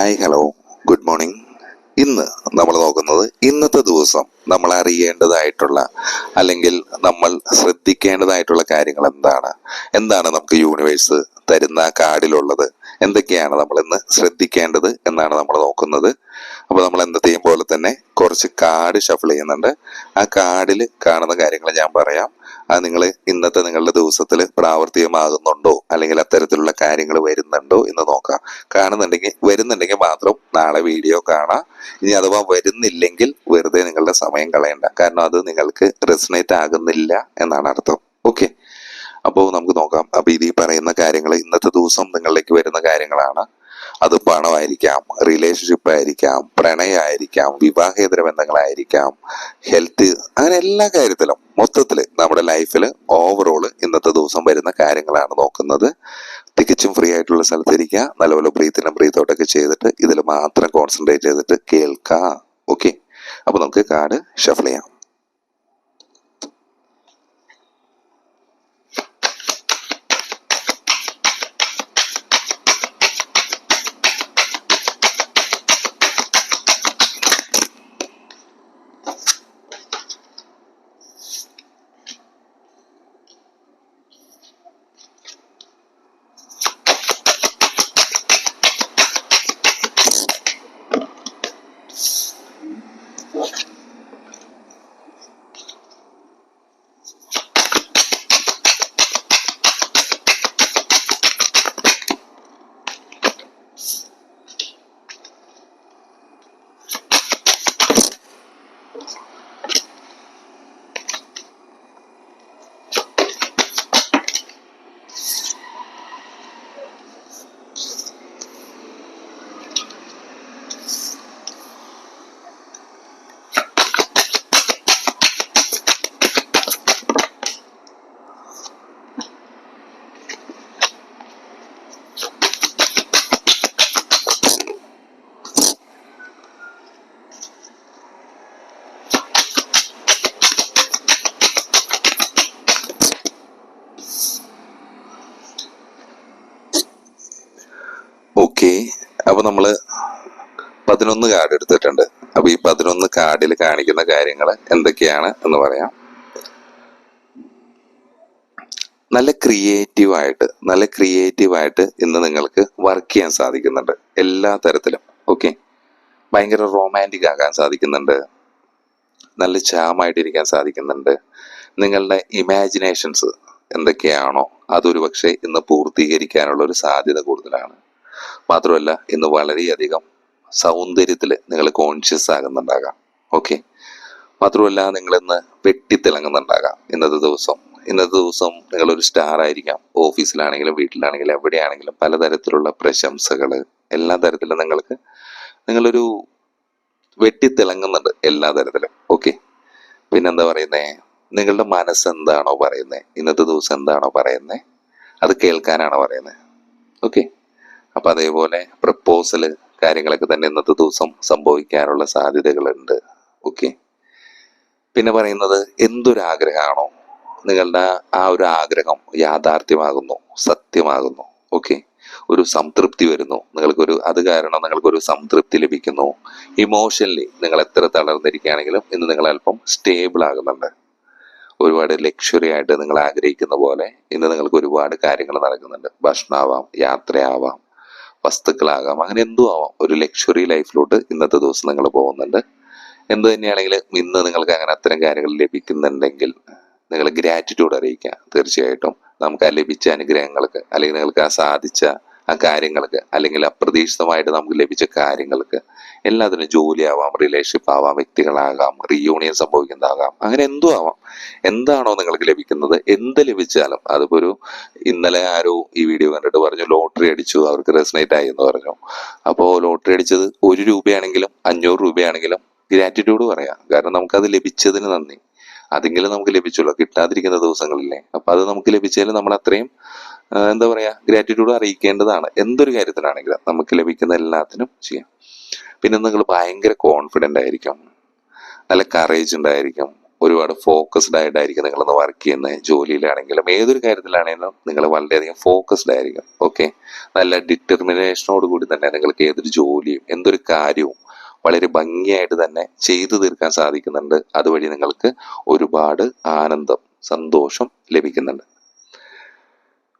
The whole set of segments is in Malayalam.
Hi hello. Good morning. ഇന്ന് നമ്മൾ നോക്കുന്നത് ഇന്നത്തെ ദിവസം നമ്മൾ അറിയേണ്ടതായിട്ടുള്ള അല്ലെങ്കിൽ നമ്മൾ ശ്രദ്ധിക്കേണ്ടതായിട്ടുള്ള കാര്യങ്ങൾ എന്താണ്? എന്താണ് നമുക്ക് യൂണിവേഴ്സ് തരുന്ന കാർഡിലുള്ളത്? എന്തൊക്കെയാണ് നമ്മൾ ഇന്ന് ശ്രദ്ധിക്കേണ്ടത് എന്നാണ് നമ്മൾ നോക്കുന്നത്. അപ്പോൾ നമ്മൾ എന്നത്തെയും പോലെ തന്നെ കുറച്ച് കാർഡ് ഷഫിൾ ചെയ്യുന്നുണ്ട്. ആ കാർഡിൽ കാണുന്ന കാര്യങ്ങൾ ഞാൻ പറയാം. അത് നിങ്ങൾ ഇന്നത്തെ നിങ്ങളുടെ ദിവസത്തിൽ പ്രാവർത്തികമാകുന്നുണ്ടോ? അല്ലെങ്കിൽ അത്തരത്തിലുള്ള കാര്യങ്ങൾ വരുന്നുണ്ടോ എന്ന് നോക്കാം. കാണുന്നുണ്ടെങ്കിൽ വരുന്നുണ്ടെങ്കിൽ മാത്രം നാളെ വീഡിയോ കാണാം. ഇനി അഥവാ വരുന്നില്ലെങ്കിൽ വെറുതെ നിങ്ങളുടെ സമയം കളയണ്ട. കാരണം അത് നിങ്ങൾക്ക് റെസിനേറ്റ് ആകുന്നില്ല എന്നാണ് അർത്ഥം. ഓക്കെ. അപ്പോൾ നമുക്ക് നോക്കാം. അപ്പോൾ ഇത് ഈ പറയുന്ന കാര്യങ്ങൾ ഇന്നത്തെ ദിവസം നിങ്ങളിലേക്ക് വരുന്ന കാര്യങ്ങളാണ്. അത് പണമായിരിക്കാം റിലേഷൻഷിപ്പ് ആയിരിക്കാം പ്രണയമായിരിക്കാം വിവാഹേതര ബന്ധങ്ങളായിരിക്കാം ഹെൽത്ത് അങ്ങനെ എല്ലാ കാര്യത്തിലും മൊത്തത്തിൽ നമ്മുടെ ലൈഫിൽ ഓവറോൾ ഇന്നത്തെ ദിവസം വരുന്ന കാര്യങ്ങളാണ് നോക്കുന്നത്. തികച്ചും ഫ്രീ ആയിട്ടുള്ള സ്ഥലത്തിരിക്കുക. നല്ലപോലെ ബ്രീത്തിനും ബ്രീത്തോട്ടൊക്കെ ചെയ്തിട്ട് ഇതിൽ മാത്രം കോൺസെൻട്രേറ്റ് ചെയ്തിട്ട് കേൾക്കാം ഓക്കെ അപ്പോൾ നമുക്ക് കാർഡ് ഷഫിൾ ചെയ്യാം ഓക്കെ അപ്പൊ നമ്മൾ പതിനൊന്ന് കാർഡ് എടുത്തിട്ടുണ്ട്. അപ്പോൾ ഈ പതിനൊന്ന് കാർഡിൽ കാണിക്കുന്ന കാര്യങ്ങൾ എന്തൊക്കെയാണ് എന്ന് പറയാം. നല്ല ക്രിയേറ്റീവായിട്ട് നല്ല ക്രിയേറ്റീവായിട്ട് ഇന്ന് നിങ്ങൾക്ക് വർക്ക് ചെയ്യാൻ സാധിക്കുന്നുണ്ട്. എല്ലാ തരത്തിലും ഓക്കെ ഭയങ്കര റൊമാന്റിക് ആകാൻ സാധിക്കുന്നുണ്ട്. നല്ല ചാമായിട്ടിരിക്കാൻ സാധിക്കുന്നുണ്ട്. നിങ്ങളുടെ ഇമാജിനേഷൻസ് എന്തൊക്കെയാണോ അതൊരു പക്ഷേ ഇന്ന് പൂർത്തീകരിക്കാനുള്ള ഒരു സാധ്യത കൂടുതലാണ്. മാത്രമല്ല ഇന്ന് വളരെയധികം സൗന്ദര്യത്തിൽ നിങ്ങൾ കോൺഷ്യസ് ആകുന്നുണ്ടാകാം. ഓക്കെ മാത്രമല്ല നിങ്ങളിന്ന് വെട്ടിത്തിളങ്ങുന്നുണ്ടാകാം ഇന്നത്തെ ദിവസം. ഇന്നത്തെ ദിവസം നിങ്ങളൊരു സ്റ്റാർ ആയിരിക്കാം. ഓഫീസിലാണെങ്കിലും വീട്ടിലാണെങ്കിലും എവിടെയാണെങ്കിലും പലതരത്തിലുള്ള പ്രശംസകൾ എല്ലാ തരത്തിലും നിങ്ങൾക്ക് നിങ്ങളൊരു വെട്ടിത്തിളങ്ങുന്നുണ്ട് എല്ലാ തരത്തിലും. ഓക്കെ പിന്നെന്താ പറയുന്നേ? നിങ്ങളുടെ മനസ്സ് എന്താണോ പറയുന്നത് ഇന്നത്തെ ദിവസം എന്താണോ പറയുന്നത് അത് കേൾക്കാനാണോ പറയുന്നത് ഓക്കെ അപ്പൊ അതേപോലെ പ്രപ്പോസൽ കാര്യങ്ങളൊക്കെ തന്നെ ഇന്നത്തെ ദിവസം സംഭവിക്കാനുള്ള സാധ്യതകളുണ്ട്. ഓക്കെ? പിന്നെ പറയുന്നത് എന്തൊരാഗ്രഹമാണോ നിങ്ങളുടെ ആ ഒരു ആഗ്രഹം യാഥാർത്ഥ്യമാകുന്നു സത്യമാകുന്നു. ഓക്കെ? ഒരു സംതൃപ്തി വരുന്നു നിങ്ങൾക്കൊരു അത് കാരണം നിങ്ങൾക്കൊരു സംതൃപ്തി ലഭിക്കുന്നു. ഇമോഷണലി നിങ്ങൾ എത്ര തളർന്നിരിക്കുകയാണെങ്കിലും ഇന്ന് നിങ്ങൾ അല്പം സ്റ്റേബിൾ ആകുന്നുണ്ട്. ഒരുപാട് ലക്ഷറി ആയിട്ട് നിങ്ങൾ ആഗ്രഹിക്കുന്ന പോലെ ഇന്ന് നിങ്ങൾക്ക് ഒരുപാട് കാര്യങ്ങൾ നടക്കുന്നുണ്ട്. ഭക്ഷണമാവാം യാത്രയാവാം വസ്തുക്കളാകാം. അങ്ങനെ എന്തോ ആവാം. ഒരു ലക്ഷറി ലൈഫിലോട്ട് ഇന്നത്തെ ദിവസം നിങ്ങൾ പോകുന്നുണ്ട്. എന്ത് തന്നെയാണെങ്കിലും ഇന്ന് നിങ്ങൾക്ക് അങ്ങനെ അത്തരം കാര്യങ്ങൾ ലഭിക്കുന്നുണ്ടെങ്കിൽ നിങ്ങൾ ഗ്രാറ്റിറ്റ്യൂഡ് അറിയിക്കുക. തീർച്ചയായിട്ടും നമുക്ക് ആ ലഭിച്ച അനുഗ്രഹങ്ങൾക്ക് അല്ലെങ്കിൽ നിങ്ങൾക്ക് ആ സാധിച്ച ആ കാര്യങ്ങൾക്ക് അല്ലെങ്കിൽ അപ്രതീക്ഷിതമായിട്ട് നമുക്ക് ലഭിച്ച കാര്യങ്ങൾക്ക് എല്ലാത്തിനും ജോലിയാവാം റിലേഷൻഷിപ്പ് ആവാം വ്യക്തികളാകാം റീയൂണിയൻ സംഭവിക്കുന്നതാകാം അങ്ങനെ എന്തോ ആവാം? എന്താണോ നിങ്ങൾക്ക് ലഭിക്കുന്നത്? എന്ത് ലഭിച്ചാലും അതിപ്പോ ഒരു ഇന്നലെ ആരോ ഈ വീഡിയോ കണ്ടിട്ട് പറഞ്ഞു ലോട്ടറി അടിച്ചു അവർക്ക് റെസിനേറ്റ് ആയി എന്ന് പറഞ്ഞു. അപ്പോൾ ലോട്ടറി അടിച്ചത് ഒരു രൂപയാണെങ്കിലും അഞ്ഞൂറ് രൂപയാണെങ്കിലും ഗ്രാറ്റിറ്റ്യൂഡ് പറയാം. കാരണം നമുക്കത് ലഭിച്ചതിന് നന്ദി. അതെങ്കിലും നമുക്ക് ലഭിച്ചുള്ളൂ. കിട്ടാതിരിക്കുന്ന ദിവസങ്ങളില്ലേ. അപ്പൊ അത് നമുക്ക് ലഭിച്ചാലും നമ്മൾ അത്രയും എന്താ പറയാ ഗ്രാറ്റിറ്റ്യൂഡ് അറിയിക്കേണ്ടതാണ്. എന്തൊരു കാര്യത്തിനാണെങ്കിലും നമുക്ക് ലഭിക്കുന്ന എല്ലാത്തിനും ചെയ്യാം. പിന്നെ നിങ്ങൾ ഭയങ്കര കോൺഫിഡന്റ് ആയിരിക്കും. നല്ല കറേജ് ഉണ്ടായിരിക്കും. ഒരുപാട് ഫോക്കസ്ഡ് ആയിട്ടായിരിക്കും നിങ്ങളൊന്ന് വർക്ക് ചെയ്യുന്ന ജോലിയിലാണെങ്കിലും ഏതൊരു കാര്യത്തിലാണെങ്കിലും നിങ്ങൾ വളരെയധികം ഫോക്കസ്ഡ് ആയിരിക്കും. ഓക്കെ നല്ല ഡിറ്റർമിനേഷനോട് കൂടി തന്നെ നിങ്ങൾക്ക് ഏതൊരു ജോലിയും എന്തൊരു കാര്യവും വളരെ ഭംഗിയായിട്ട് തന്നെ ചെയ്തു തീർക്കാൻ സാധിക്കുന്നുണ്ട്. അതുവഴി നിങ്ങൾക്ക് ഒരുപാട് ആനന്ദം സന്തോഷം ലഭിക്കുന്നുണ്ട്.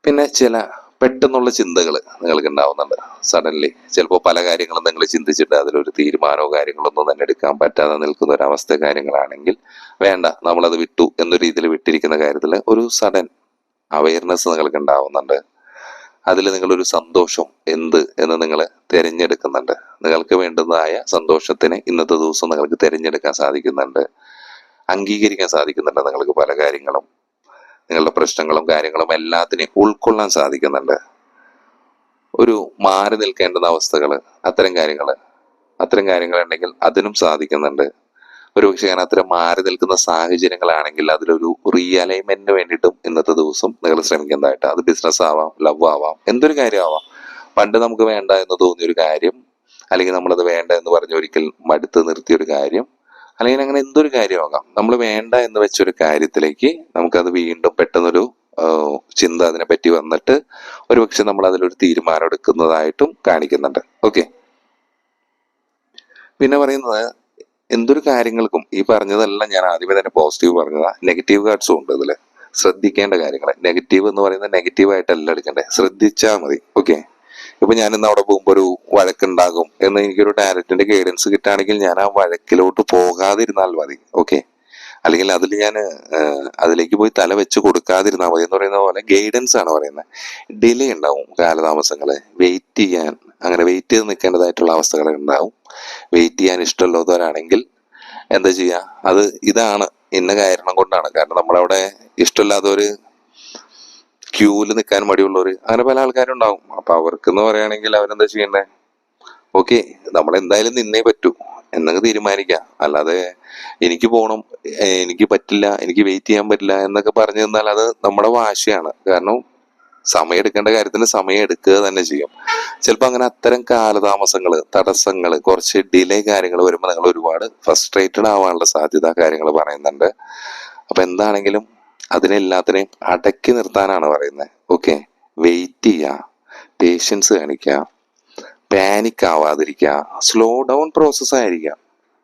പിന്നെ ചില പെട്ടെന്നുള്ള ചിന്തകൾ നിങ്ങൾക്ക് ഉണ്ടാവുന്നുണ്ട് സഡൻലി ചിലപ്പോൾ പല കാര്യങ്ങളും നിങ്ങൾ ചിന്തിച്ചിട്ട് അതിലൊരു തീരുമാനമോ കാര്യങ്ങളൊന്നും തന്നെ എടുക്കാൻ പറ്റാതെ നിൽക്കുന്ന ഒരു അവസ്ഥ കാര്യങ്ങളാണെങ്കിൽ വേണ്ട നമ്മളത് വിട്ടു എന്ന രീതിയിൽ വിട്ടിരിക്കുന്ന കാര്യത്തിൽ ഒരു സഡൻ അവയർനെസ് നിങ്ങൾക്ക് ഉണ്ടാവുന്നുണ്ട് അതിൽ നിങ്ങളൊരു സന്തോഷം എന്ത് എന്ന് നിങ്ങൾ തിരഞ്ഞെടുക്കുന്നുണ്ട്. നിങ്ങൾക്ക് വേണ്ടുന്നതായ സന്തോഷത്തിന് ഇന്നത്തെ ദിവസം നിങ്ങൾക്ക് തിരഞ്ഞെടുക്കാൻ സാധിക്കുന്നുണ്ട്. അംഗീകരിക്കാൻ സാധിക്കുന്നുണ്ട് നിങ്ങൾക്ക് പല കാര്യങ്ങളും. നിങ്ങളുടെ പ്രശ്നങ്ങളും കാര്യങ്ങളും എല്ലാത്തിനെയും ഉൾക്കൊള്ളാൻ സാധിക്കുന്നുണ്ട്. ഒരു മാറി നിൽക്കേണ്ടുന്ന അവസ്ഥകൾ അത്തരം കാര്യങ്ങൾ അത്തരം കാര്യങ്ങൾ ഉണ്ടെങ്കിൽ അതിനും സാധിക്കുന്നുണ്ട്. ഒരു പക്ഷേ ഞാൻ അത്തരം മാറി നിൽക്കുന്ന സാഹചര്യങ്ങളാണെങ്കിൽ അതിലൊരു റിയലൈൻമെന്റിന് വേണ്ടിയിട്ടും ഇന്നത്തെ ദിവസം നിങ്ങൾ ശ്രമിക്കുന്നതായിട്ട്. അത് ബിസിനസ് ആവാം ലവ് ആവാം എന്തൊരു കാര്യമാവാം. പണ്ട് നമുക്ക് വേണ്ട എന്ന് തോന്നിയ ഒരു കാര്യം അല്ലെങ്കിൽ നമ്മളത് വേണ്ട എന്ന് പറഞ്ഞ് ഒരിക്കൽ മടുത്ത് നിർത്തിയ ഒരു കാര്യം അല്ലെങ്കിൽ അങ്ങനെ എന്തൊരു കാര്യമാകാം? നമ്മൾ വേണ്ട എന്ന് വെച്ചൊരു കാര്യത്തിലേക്ക് നമുക്കത് വീണ്ടും പെട്ടെന്നൊരു ചിന്ത അതിനെ പറ്റി വന്നിട്ട് ഒരുപക്ഷെ നമ്മൾ അതിലൊരു തീരുമാനം എടുക്കുന്നതായിട്ടും കാണിക്കുന്നുണ്ട്. ഓക്കെ. പിന്നെ പറയുന്നത് എന്തൊരു കാര്യങ്ങൾക്കും ഈ പറഞ്ഞതെല്ലാം ഞാൻ ആദ്യമേ തന്നെ പോസിറ്റീവ് പറഞ്ഞതാ. നെഗറ്റീവ് കാർഡ്സും ഉണ്ട് ഇതിൽ ശ്രദ്ധിക്കേണ്ട കാര്യങ്ങൾ നെഗറ്റീവ് എന്ന് പറയുന്നത് നെഗറ്റീവ് ആയിട്ടല്ല എടുക്കണ്ടേ. ശ്രദ്ധിച്ചാൽ മതി. ഓക്കെ. ഇപ്പൊ ഞാൻ ഇന്ന് അവിടെ പോകുമ്പോൾ ഒരു വഴക്കുണ്ടാകും എന്ന് എനിക്കൊരു ഡയറക്ടറിന്റെ ഗൈഡൻസ് കിട്ടുകയാണെങ്കിൽ ഞാൻ ആ വഴക്കിലോട്ട് പോകാതിരുന്നാൽ മതി ഓക്കെ അല്ലെങ്കിൽ അതിൽ ഞാൻ അതിലേക്ക് പോയി തല വെച്ച് കൊടുക്കാതിരുന്നാൽ മതി എന്ന് പറയുന്ന പോലെ ഗൈഡൻസ് ആണ് പറയുന്നത്. ഡിലേ ഉണ്ടാവും കാലതാമസങ്ങൾ. വെയിറ്റ് ചെയ്യാൻ അങ്ങനെ വെയിറ്റ് ചെയ്ത് നിൽക്കേണ്ടതായിട്ടുള്ള അവസ്ഥകൾ ഉണ്ടാവും. വെയിറ്റ് ചെയ്യാൻ ഇഷ്ടമുള്ളവരാണെങ്കിൽ എന്താ ചെയ്യുക? അത് ഇതാണ് ഇന്ന കാരണം കൊണ്ടാണ്. കാരണം നമ്മളവിടെ ഇഷ്ടമില്ലാത്തവര് ക്യൂവിൽ നിൽക്കാൻ മടിയുള്ളവർ അങ്ങനെ പല ആൾക്കാരും ഉണ്ടാവും അപ്പൊ അവർക്ക് എന്ന് പറയുകയാണെങ്കിൽ അവരെന്താ ചെയ്യണ്ടേ ഓക്കെ നമ്മൾ എന്തായാലും നിന്നേ പറ്റൂ. എന്നൊക്കെ തീരുമാനിക്കാം. അല്ലാതെ എനിക്ക് പോകണം എനിക്ക് പറ്റില്ല എനിക്ക് വെയിറ്റ് ചെയ്യാൻ പറ്റില്ല എന്നൊക്കെ പറഞ്ഞു തന്നാൽ അത് നമ്മുടെ വാശിയാണ്. കാരണം സമയം എടുക്കേണ്ട കാര്യത്തിന് സമയം എടുക്കുക തന്നെ ചെയ്യും. ചിലപ്പോൾ അങ്ങനെ അത്തരം കാലതാമസങ്ങൾ തടസ്സങ്ങൾ കുറച്ച് ഡിലേ കാര്യങ്ങൾ വരുമ്പോൾ നിങ്ങൾ ഒരുപാട് ഫ്രസ്ട്രേറ്റഡ് ആവാനുള്ള സാധ്യത കാര്യങ്ങൾ പറയുന്നുണ്ട്. അപ്പൊ എന്താണെങ്കിലും അതിനെല്ലാത്തിനെയും അടക്കി നിർത്താനാണ് പറയുന്നത് ഓക്കെ വെയിറ്റ് ചെയ്യുക. പേഷ്യൻസ് കാണിക്കുക. പാനിക് ആവാതിരിക്കുക. സ്ലോ ഡൗൺ പ്രോസസ് ആയിരിക്കാം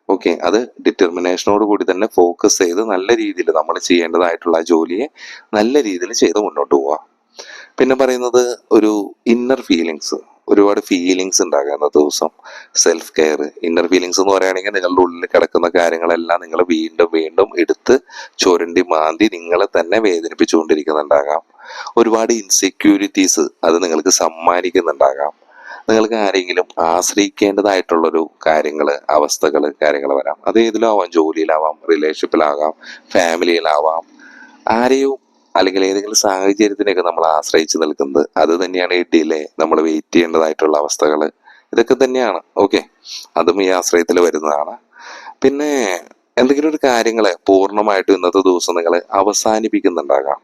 ഓക്കെ അത് ഡിറ്റർമിനേഷനോട് കൂടി തന്നെ ഫോക്കസ് ചെയ്ത് നല്ല രീതിയിൽ നമ്മൾ ചെയ്യേണ്ടതായിട്ടുള്ള ജോലിയെ നല്ല രീതിയിൽ ചെയ്ത് മുന്നോട്ട് പോവുക. പിന്നെ പറയുന്നത് ഒരു ഇന്നർ ഫീലിങ്സ് ഒരുപാട് ഫീലിങ്സ് ഉണ്ടാകുന്ന ദിവസം സെൽഫ് കെയർ ഇന്നർ ഫീലിങ്സ് എന്ന് പറയുകയാണെങ്കിൽ നിങ്ങളുടെ ഉള്ളിൽ കിടക്കുന്ന കാര്യങ്ങളെല്ലാം നിങ്ങൾ വീണ്ടും വീണ്ടും എടുത്ത് ചുരണ്ടി മാന്തി നിങ്ങളെ തന്നെ വേദനിപ്പിച്ചുകൊണ്ടിരിക്കുന്നുണ്ടാകാം. ഒരുപാട് ഇൻസെക്യൂരിറ്റീസ് അത് നിങ്ങൾക്ക് സമ്മാനിക്കുന്നുണ്ടാകാം. നിങ്ങൾക്ക് ആരെങ്കിലും ആശ്രയിക്കേണ്ടതായിട്ടുള്ളൊരു കാര്യങ്ങൾ അവസ്ഥകൾ കാര്യങ്ങൾ വരാം. അത് ഏതിലും ആവാം ജോലിയിലാവാം റിലേഷൻഷിപ്പിലാകാം ഫാമിലിയിലാവാം ആരെയും അല്ലെങ്കിൽ ഏതെങ്കിലും സാഹചര്യത്തിനൊക്കെ നമ്മൾ ആശ്രയിച്ച് നിൽക്കുന്നത്. അത് തന്നെയാണ് ഈ നമ്മൾ വെയിറ്റ് ചെയ്യേണ്ടതായിട്ടുള്ള അവസ്ഥകൾ. ഇതൊക്കെ തന്നെയാണ്. ഓക്കെ അതും ഈ ആശ്രയത്തിൽ വരുന്നതാണ്. പിന്നെ എന്തെങ്കിലും ഒരു കാര്യങ്ങളെ പൂർണമായിട്ടും ഇന്നത്തെ ദിവസം നിങ്ങൾ അവസാനിപ്പിക്കുന്നുണ്ടാകാം.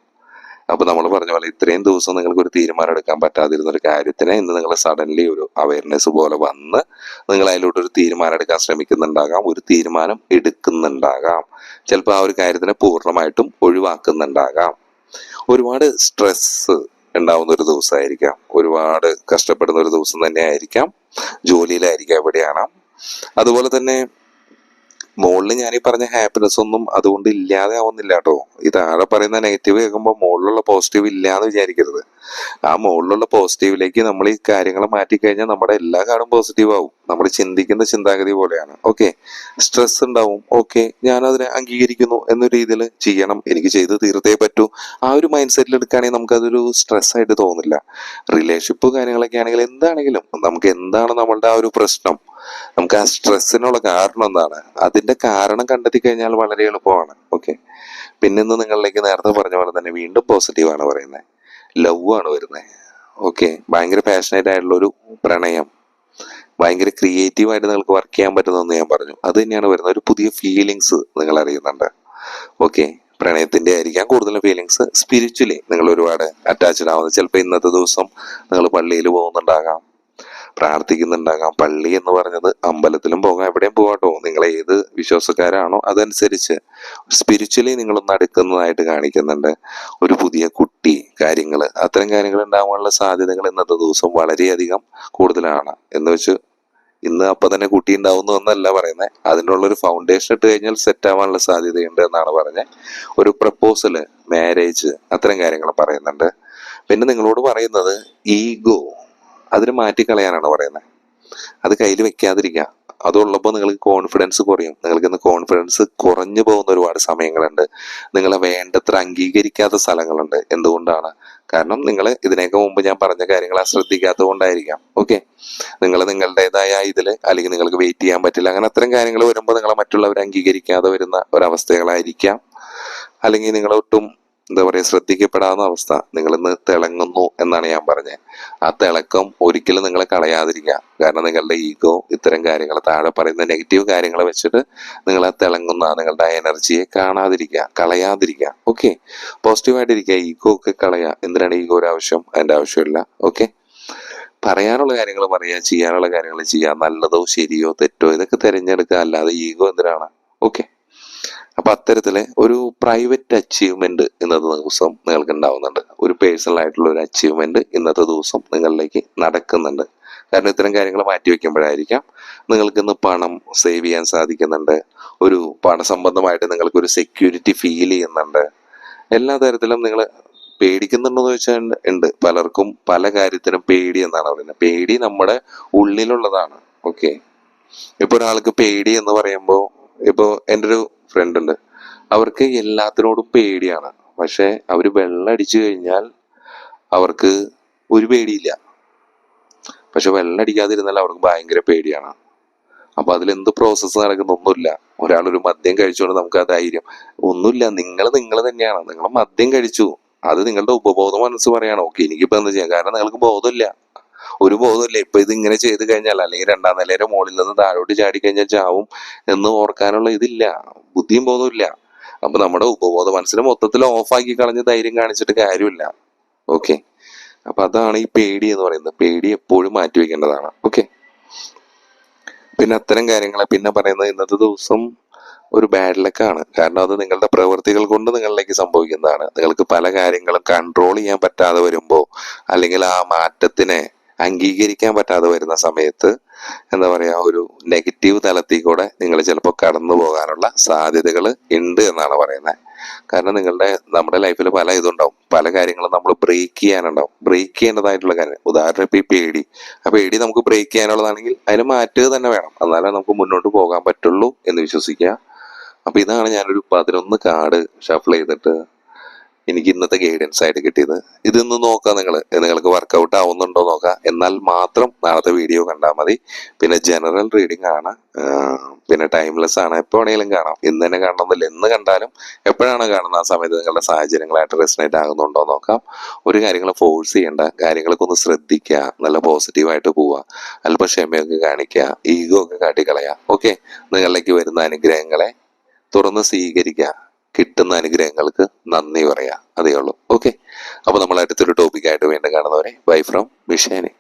അപ്പൊ നമ്മൾ പറഞ്ഞ പോലെ ഇത്രയും ദിവസം നിങ്ങൾക്ക് ഒരു തീരുമാനം എടുക്കാൻ പറ്റാതിരുന്ന ഒരു കാര്യത്തിന് ഇന്ന് നിങ്ങൾ സഡൻലി ഒരു അവയർനെസ് പോലെ വന്ന് നിങ്ങൾ അതിലോട്ട് ഒരു തീരുമാനം എടുക്കാൻ ശ്രമിക്കുന്നുണ്ടാകാം. ഒരു തീരുമാനം എടുക്കുന്നുണ്ടാകാം. ചിലപ്പോൾ ആ ഒരു കാര്യത്തിനെ പൂർണമായിട്ടും ഒഴിവാക്കുന്നുണ്ടാകാം. ഒരുപാട് സ്ട്രെസ് ഉണ്ടാവുന്ന ഒരു ദിവസമായിരിക്കാം. ഒരുപാട് കഷ്ടപ്പെടുന്ന ഒരു ദിവസം തന്നെ ആയിരിക്കാം ജോലിയിലായിരിക്കാം എവിടെയാണ്. അതുപോലെ തന്നെ മുകളിൽ ഞാൻ ഈ പറഞ്ഞ ഹാപ്പിനെസ് ഒന്നും അതുകൊണ്ട് ഇല്ലാതെ ആവുന്നില്ല കേട്ടോ ഈ താഴെ പറയുന്ന നെഗറ്റീവ് കേൾക്കുമ്പോൾ മുകളിലുള്ള പോസിറ്റീവ് ഇല്ലാന്ന് വിചാരിക്കരുത്. ആ മുകളിലുള്ള പോസിറ്റീവിലേക്ക് നമ്മൾ ഈ കാര്യങ്ങൾ മാറ്റി കഴിഞ്ഞാൽ നമ്മുടെ എല്ലാ കാര്യം പോസിറ്റീവ് ആവും. നമ്മൾ ചിന്തിക്കുന്ന ചിന്താഗതി പോലെയാണ്. ഓക്കെ സ്ട്രെസ് ഉണ്ടാവും. ഓക്കെ ഞാൻ അതിനെ അംഗീകരിക്കുന്നു എന്ന രീതിയിൽ ചെയ്യണം. എനിക്ക് ചെയ്ത് തീർത്തേ പറ്റൂ. ആ ഒരു മൈൻഡ് സെറ്റിൽ എടുക്കുകയാണെങ്കിൽ നമുക്ക് അതൊരു സ്ട്രെസ് ആയിട്ട് തോന്നില്ല. റിലേഷൻഷിപ്പ് കാര്യങ്ങളൊക്കെ ആണെങ്കിൽ എന്താണെങ്കിലും നമുക്ക് എന്താണ് നമ്മളുടെ ആ ഒരു പ്രശ്നം? നമുക്ക് ആ സ്ട്രെസ്സിനുള്ള കാരണം എന്താണ്? അതിന്റെ കാരണം കണ്ടെത്തി കഴിഞ്ഞാൽ വളരെ എളുപ്പമാണ്. ഓക്കെ പിന്നെ ഇന്ന് നിങ്ങളിലേക്ക് നേരത്തെ പറഞ്ഞ പോലെ തന്നെ വീണ്ടും പോസിറ്റീവ് ആണ് പറയുന്നത് ലവ് ആണ് വരുന്നത് ഓക്കെ ഭയങ്കര പാഷനേറ്റ് ആയിട്ടുള്ള ഒരു പ്രണയം. ഭയങ്കര ക്രിയേറ്റീവ് ആയിട്ട് നിങ്ങൾക്ക് വർക്ക് ചെയ്യാൻ പറ്റുന്നതെന്ന് ഞാൻ പറഞ്ഞു. അത് തന്നെയാണ് വരുന്നത് ഒരു പുതിയ ഫീലിങ്സ് നിങ്ങൾ അറിയുന്നുണ്ട്. ഓക്കെ പ്രണയത്തിന്റെ ആയിരിക്കാം കൂടുതലും ഫീലിങ്സ് സ്പിരിച്വലി നിങ്ങൾ ഒരുപാട് അറ്റാച്ച്ഡ് ആവുന്നത് ചിലപ്പോൾ ഇന്നത്തെ ദിവസം നിങ്ങൾ പള്ളിയിൽ പോകുന്നുണ്ടാകാം. പ്രാർത്ഥിക്കുന്നുണ്ടാകാം. പള്ളി എന്ന് പറഞ്ഞത് അമ്പലത്തിലും പോകാം എവിടെയും പോകാട്ടോ നിങ്ങൾ ഏത് വിശ്വാസക്കാരാണോ അതനുസരിച്ച് സ്പിരിച്വലി നിങ്ങളൊന്ന് അടുക്കുന്നതായിട്ട് കാണിക്കുന്നുണ്ട്. ഒരു പുതിയ കുട്ടി കാര്യങ്ങൾ അത്തരം കാര്യങ്ങൾ ഉണ്ടാകാനുള്ള സാധ്യതകൾ ഇന്നത്തെ ദിവസം വളരെയധികം കൂടുതലാണ്. എന്ന് വെച്ച് ഇന്ന് അപ്പൊ തന്നെ കുട്ടി ഉണ്ടാവുന്നു എന്നല്ല പറയുന്നത് അതിനുള്ള ഒരു ഫൗണ്ടേഷൻ ഇട്ട് കഴിഞ്ഞാൽ സെറ്റ് ആവാനുള്ള സാധ്യതയുണ്ട് എന്നാണ് പറഞ്ഞത് ഒരു പ്രപ്പോസൽ മാരേജ് അത്തരം കാര്യങ്ങൾ പറയുന്നുണ്ട്. പിന്നെ നിങ്ങളോട് പറയുന്നത് ഈഗോ അതിന് മാറ്റിക്കളയാനാണ് പറയുന്നത് അത് കയ്യിൽ വെക്കാതിരിക്കുക. അതുള്ളപ്പോൾ നിങ്ങൾക്ക് കോൺഫിഡൻസ് കുറയും. നിങ്ങൾക്ക് ഇന്ന് കോൺഫിഡൻസ് കുറഞ്ഞു പോകുന്ന ഒരുപാട് സമയങ്ങളുണ്ട്. നിങ്ങളെ വേണ്ടത്ര അംഗീകരിക്കാത്ത സ്ഥലങ്ങളുണ്ട് എന്തുകൊണ്ടാണ്? കാരണം നിങ്ങൾ ഇതിനേക്ക് മുമ്പ് ഞാൻ പറഞ്ഞ കാര്യങ്ങൾ ശ്രദ്ധിക്കാത്തത് കൊണ്ടായിരിക്കാം. ഓക്കെ നിങ്ങൾ നിങ്ങളുടേതായ ഇതിൽ അല്ലെങ്കിൽ നിങ്ങൾക്ക് വെയിറ്റ് ചെയ്യാൻ പറ്റില്ല. അങ്ങനെ അത്തരം കാര്യങ്ങൾ വരുമ്പോൾ നിങ്ങളെ മറ്റുള്ളവർ അംഗീകരിക്കാതെ വരുന്ന ഒരവസ്ഥകളായിരിക്കാം. അല്ലെങ്കിൽ നിങ്ങൾ ഒട്ടും എന്താ പറയുക ശ്രദ്ധിക്കപ്പെടാവുന്ന അവസ്ഥ. നിങ്ങൾ ഇന്ന് തിളങ്ങുന്നു എന്നാണ് ഞാൻ പറഞ്ഞത് ആ തിളക്കം ഒരിക്കലും നിങ്ങളെ കളയാതിരിക്കുക കാരണം നിങ്ങളുടെ ഈഗോ ഇത്തരം കാര്യങ്ങൾ താഴെ പറയുന്ന നെഗറ്റീവ് കാര്യങ്ങൾ വെച്ചിട്ട് നിങ്ങൾ ആ തിളങ്ങുന്ന നിങ്ങളുടെ ആ എനർജിയെ കാണാതിരിക്കുക കളയാതിരിക്കുക ഓക്കെ പോസിറ്റീവായിട്ടിരിക്കുക ഈഗോ ഒക്കെ കളയുക എന്തിനാണ് ഈഗോ ഒരു ആവശ്യം? അതിന്റെ ആവശ്യമില്ല. ഓക്കെ പറയാനുള്ള കാര്യങ്ങൾ പറയുക ചെയ്യാനുള്ള കാര്യങ്ങൾ ചെയ്യുക നല്ലതോ ശരിയോ തെറ്റോ ഇതൊക്കെ തിരഞ്ഞെടുക്കുക അല്ലാതെ ഈഗോ എന്തിനാണ്? ഓക്കെ അപ്പൊ അത്തരത്തിൽ ഒരു പ്രൈവറ്റ് അച്ചീവ്മെന്റ് ഇന്നത്തെ ദിവസം നിങ്ങൾക്ക് ഉണ്ടാവുന്നുണ്ട്. ഒരു പേഴ്സണൽ ആയിട്ടുള്ള ഒരു അച്ചീവ്മെന്റ് ഇന്നത്തെ ദിവസം നിങ്ങളിലേക്ക് നടക്കുന്നുണ്ട്. കാരണം ഇത്തരം കാര്യങ്ങൾ മാറ്റി വെക്കുമ്പോഴായിരിക്കാം നിങ്ങൾക്ക് ഇന്ന് പണം സേവ് ചെയ്യാൻ സാധിക്കുന്നുണ്ട്. ഒരു പണസംബന്ധമായിട്ട് നിങ്ങൾക്ക് ഒരു സെക്യൂരിറ്റി ഫീൽ ചെയ്യുന്നുണ്ട്. എല്ലാ തരത്തിലും നിങ്ങൾ പേടിക്കുന്നുണ്ടോ എന്ന് ചോദിച്ചാൽ ഉണ്ട്. പലർക്കും പല കാര്യത്തിനും പേടി എന്നാണ് പറയുന്നത്. പേടി നമ്മുടെ ഉള്ളിലുള്ളതാണ്. ഓക്കെ ഇപ്പൊ ഒരാൾക്ക് പേടി എന്ന് പറയുമ്പോൾ ഇപ്പോൾ എന്റെ ഒരു ഫ്രണ്ട് ഉണ്ട്. അവർക്ക് എല്ലാത്തിനോടും പേടിയാണ്. പക്ഷെ അവർ വെള്ളം അടിച്ചു കഴിഞ്ഞാൽ അവർക്ക് ഒരു പേടിയില്ല. പക്ഷെ വെള്ളം അടിക്കാതിരുന്നാൽ അവർക്ക് ഭയങ്കര പേടിയാണ്. അപ്പൊ അതിൽ എന്ത് പ്രോസസ്സ് നടക്കുന്നൊന്നുമില്ല ഒരാളൊരു മദ്യം കഴിച്ചുകൊണ്ട് നമുക്ക് ആ ധൈര്യം. ഒന്നുമില്ല. നിങ്ങൾ നിങ്ങൾ തന്നെയാണ്. നിങ്ങൾ മദ്യം കഴിച്ചു. അത് നിങ്ങളുടെ ഉപബോധ മനസ്സ് പറയാണ്. ഓക്കെ എനിക്കിപ്പോ എന്ത് ചെയ്യാം? കാരണം നിങ്ങൾക്ക് ബോധമില്ല. ഒരു ബോധമില്ല. ഇപ്പൊ ഇത് ഇങ്ങനെ ചെയ്ത് കഴിഞ്ഞാൽ അല്ലെങ്കിൽ രണ്ടാം നിലയുടെ മുകളിൽ നിന്ന് താഴോട്ട് ചാടി കഴിഞ്ഞാൽ ചാവും എന്ന് ഓർക്കാനുള്ള ഇതില്ല. ബുദ്ധിയും ബോധമില്ല അപ്പൊ നമ്മുടെ ഉപബോധ മനസ്സിനെ മൊത്തത്തിൽ ഓഫാക്കി കളഞ്ഞ് ധൈര്യം കാണിച്ചിട്ട് കാര്യമില്ല. ഓക്കെ അപ്പൊ അതാണ് ഈ പേടി എന്ന് പറയുന്നത്. പേടി എപ്പോഴും മാറ്റി വെക്കേണ്ടതാണ്. ഓക്കെ പിന്നെ അത്തരം കാര്യങ്ങളെ പിന്നെ പറയുന്നത് ഇന്നത്തെ ദിവസം ഒരു ബാഡ് ലക്കാണ് കാരണം അത് നിങ്ങളുടെ പ്രവൃത്തികൾ കൊണ്ട് നിങ്ങളിലേക്ക് സംഭവിക്കുന്നതാണ്. നിങ്ങൾക്ക് പല കാര്യങ്ങളും കൺട്രോൾ ചെയ്യാൻ പറ്റാതെ വരുമ്പോൾ അല്ലെങ്കിൽ ആ മാറ്റത്തിനെ അംഗീകരിക്കാൻ പറ്റാതെ വരുന്ന സമയത്ത് എന്താ പറയാ ഒരു നെഗറ്റീവ് തലത്തിൽ കൂടെ നിങ്ങൾ ചിലപ്പോൾ കടന്നു പോകാനുള്ള സാധ്യതകൾ ഉണ്ട് എന്നാണ് പറയുന്നത്. കാരണം നിങ്ങളുടെ നമ്മുടെ ലൈഫിൽ പല ഇതുണ്ടാവും. പല കാര്യങ്ങളും നമ്മൾ ബ്രേക്ക് ചെയ്യാനുണ്ടാവും. ബ്രേക്ക് ചെയ്യേണ്ടതായിട്ടുള്ള കാര്യം. ഉദാഹരണം ഇപ്പൊ ഈ പേടി. ആ പേടി നമുക്ക് ബ്രേക്ക് ചെയ്യാനുള്ളതാണെങ്കിൽ അതിന് മാറ്റുക തന്നെ വേണം. എന്നാലേ നമുക്ക് മുന്നോട്ട് പോകാൻ പറ്റുള്ളൂ എന്ന് വിശ്വസിക്കുക. അപ്പൊ ഇതാണ് ഞാനൊരു പതിനൊന്ന് കാർഡ് ഷഫിൾ ചെയ്തിട്ട് എനിക്ക് ഇന്നത്തെ ഗൈഡൻസ് ആയിട്ട് കിട്ടിയത്. ഇതൊന്ന് നോക്കാം നിങ്ങൾ നിങ്ങൾക്ക് വർക്കൗട്ട് ആവുന്നുണ്ടോ നോക്കാം. എന്നാൽ മാത്രം നാളത്തെ വീഡിയോ കണ്ടാൽ മതി. പിന്നെ ജനറൽ റീഡിംഗ് ആണ്. പിന്നെ ടൈംലെസ് ആണ്. എപ്പോ വേണമെങ്കിലും കാണാം. ഇന്ന് തന്നെ കാണണമെന്നില്ല. എന്ന് കണ്ടാലും എപ്പോഴാണ് കാണുന്നത് ആ സമയത്ത് നിങ്ങളുടെ സാഹചര്യങ്ങളായിട്ട് റെസിനേറ്റ് ആകുന്നുണ്ടോ നോക്കാം. ഒരു കാര്യങ്ങൾ ഫോഴ്സ് ചെയ്യേണ്ട. കാര്യങ്ങളൊക്കെ ഒന്ന് ശ്രദ്ധിക്കുക. നല്ല പോസിറ്റീവായിട്ട് പോവുക. അല്പം ക്ഷമയൊക്കെ കാണിക്കുക. ഈഗോ ഒക്കെ കാട്ടിക്കളയുക. ഓക്കെ നിങ്ങളിലേക്ക് വരുന്ന അനുഗ്രഹങ്ങളെ തുറന്ന് സ്വീകരിക്കുക. കിട്ടുന്ന അനുഗ്രഹങ്ങൾക്ക് നന്ദി പറയാം. അതേ ഉള്ളൂ. ഓക്കെ അപ്പൊ നമ്മൾ അടുത്തൊരു ടോപ്പിക്കായിട്ട് വീണ്ടും കാണുന്നവരെ ബൈ ഫ്രം വിഷയനെ.